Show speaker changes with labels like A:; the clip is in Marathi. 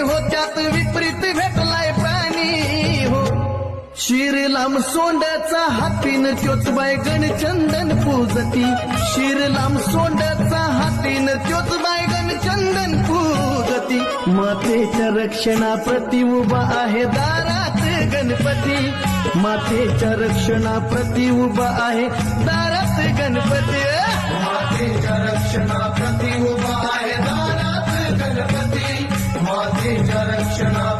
A: हो त्यात विपरीत भेटलाय हो. शिरलाम सोंड्याचा हातीन त्योच बाय गणचंदन पूजती. शिरलाम सोंड्याचा हातीन त्योच बाय गणचंदन पूजती. मातेच्या रक्षणा प्रति उभा आहे दारात गणपती. मातेच्या रक्षणा प्रति उभा आहे दारात गणपती. मातेच्या रक्षणा तेज रक्षणा